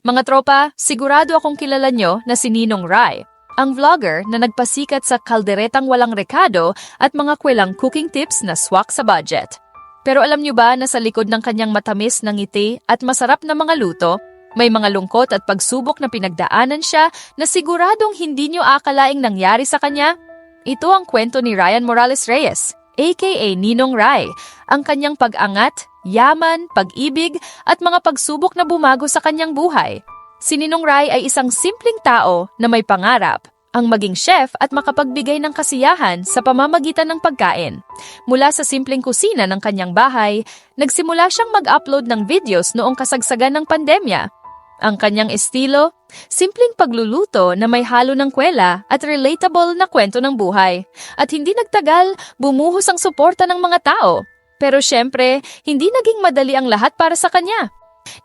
Mga tropa, sigurado akong kilala nyo na si Ninong Rai, ang vlogger na nagpasikat sa kalderetang walang rekado at mga kwelang cooking tips na swak sa budget. Pero alam nyo ba na sa likod ng kanyang matamis na ngiti at masarap na mga luto, may mga lungkot at pagsubok na pinagdaanan siya na siguradong hindi nyo akalaing nangyari sa kanya? Ito ang kwento ni Ryan Morales Reyes, aka Ninong Rai, ang kanyang pag-angat, yaman, pag-ibig at mga pagsubok na bumago sa kanyang buhay. Si Ninong Rai ay isang simpleng tao na may pangarap, ang maging chef at makapagbigay ng kasiyahan sa pamamagitan ng pagkain. Mula sa simpleng kusina ng kanyang bahay, nagsimula siyang mag-upload ng videos noong kasagsagan ng pandemya. Ang kanyang estilo, simpleng pagluluto na may halo ng kwela at relatable na kwento ng buhay. At hindi nagtagal, bumuhos ang suporta ng mga tao. Pero syempre, hindi naging madali ang lahat para sa kanya.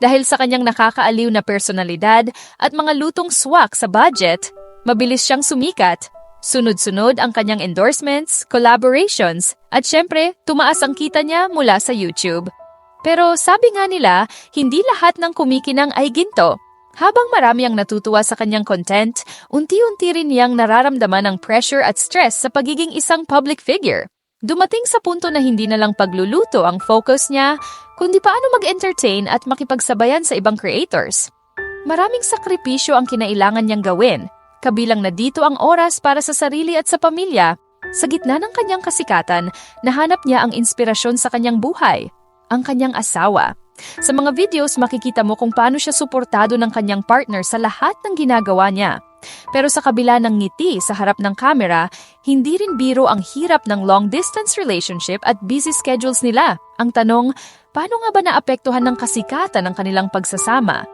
Dahil sa kanyang nakakaaliw na personalidad at mga lutong swak sa budget, mabilis siyang sumikat. Sunod-sunod ang kanyang endorsements, collaborations, at syempre, tumaas ang kita niya mula sa YouTube. Pero sabi nga nila, hindi lahat ng kumikinang ay ginto. Habang marami ang natutuwa sa kanyang content, unti-unti rin niyang nararamdaman ang pressure at stress sa pagiging isang public figure. Dumating sa punto na hindi na lang pagluluto ang focus niya, kundi paano mag-entertain at makipagsabayan sa ibang creators. Maraming sakripisyo ang kinailangan niyang gawin, kabilang na dito ang oras para sa sarili at sa pamilya. Sa gitna ng kanyang kasikatan, nahanap niya ang inspirasyon sa kanyang buhay, ang kanyang asawa. Sa mga videos, makikita mo kung paano siya suportado ng kanyang partner sa lahat ng ginagawa niya. Pero sa kabila ng ngiti sa harap ng kamera, hindi rin biro ang hirap ng long-distance relationship at busy schedules nila. Ang tanong, paano nga ba naapektuhan ng kasikatan ng kanilang pagsasama?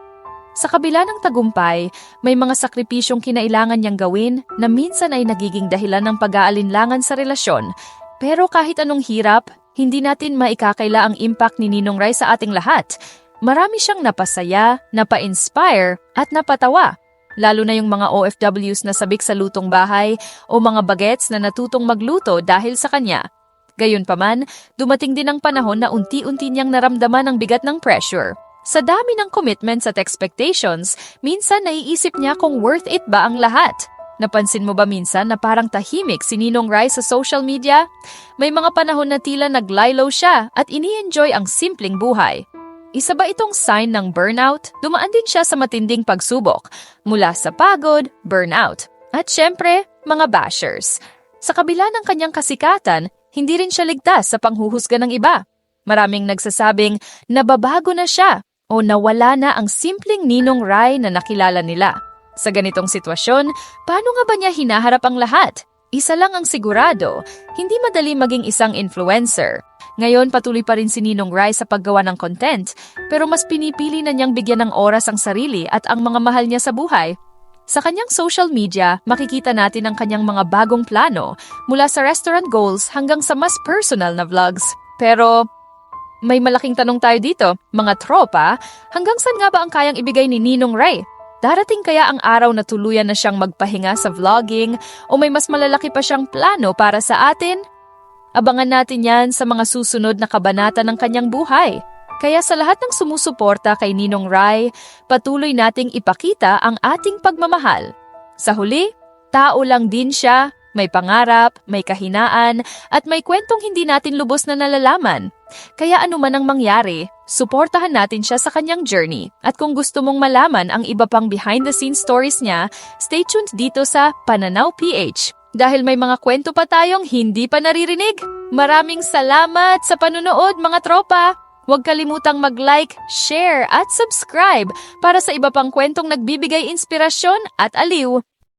Sa kabila ng tagumpay, may mga sakripisyong kinailangan niyang gawin na minsan ay nagiging dahilan ng pag-aalinlangan sa relasyon. Pero kahit anong hirap, hindi natin maikakaila ang impact ni Ninong Rai sa ating lahat. Marami siyang napasaya, napa-inspire, at napatawa. Lalo na yung mga OFWs na sabik sa lutong bahay o mga bagets na natutong magluto dahil sa kanya. Gayunpaman, dumating din ang panahon na unti-unti niyang naramdaman ang bigat ng pressure. Sa dami ng commitments at expectations, minsan naiisip niya kung worth it ba ang lahat. Napansin mo ba minsan na parang tahimik si Ninong Rai sa social media? May mga panahon na tila naglaylo siya at ini-enjoy ang simpleng buhay. Isa ba itong sign ng burnout? Dumaan din siya sa matinding pagsubok mula sa pagod, burnout, at syempre, mga bashers. Sa kabila ng kanyang kasikatan, hindi rin siya ligtas sa panghuhusga ng iba. Maraming nagsasabing nababago na siya o nawala na ang simpleng Ninong Rai na nakilala nila. Sa ganitong sitwasyon, paano nga ba niya hinaharap ang lahat? Isa lang ang sigurado, hindi madali maging isang influencer. Ngayon patuloy pa rin si Ninong Rai sa paggawa ng content, pero mas pinipili na niyang bigyan ng oras ang sarili at ang mga mahal niya sa buhay. Sa kanyang social media, makikita natin ang kanyang mga bagong plano mula sa restaurant goals hanggang sa mas personal na vlogs. Pero may malaking tanong tayo dito, mga tropa, hanggang saan nga ba ang kayang ibigay ni Ninong Rai? Darating kaya ang araw na tuluyan na siyang magpahinga sa vlogging o may mas malalaki pa siyang plano para sa atin? Abangan natin yan sa mga susunod na kabanata ng kanyang buhay. Kaya sa lahat ng sumusuporta kay Ninong Rai, patuloy nating ipakita ang ating pagmamahal. Sa huli, tao lang din siya, may pangarap, may kahinaan, at may kwentong hindi natin lubos na nalalaman. Kaya anuman ang mangyari, suportahan natin siya sa kanyang journey. At kung gusto mong malaman ang iba pang behind-the-scenes stories niya, stay tuned dito sa Pananaw PH. Dahil may mga kwento pa tayong hindi pa naririnig. Maraming salamat sa panunood mga tropa! Huwag kalimutang mag-like, share at subscribe para sa iba pang kwentong nagbibigay inspirasyon at aliw.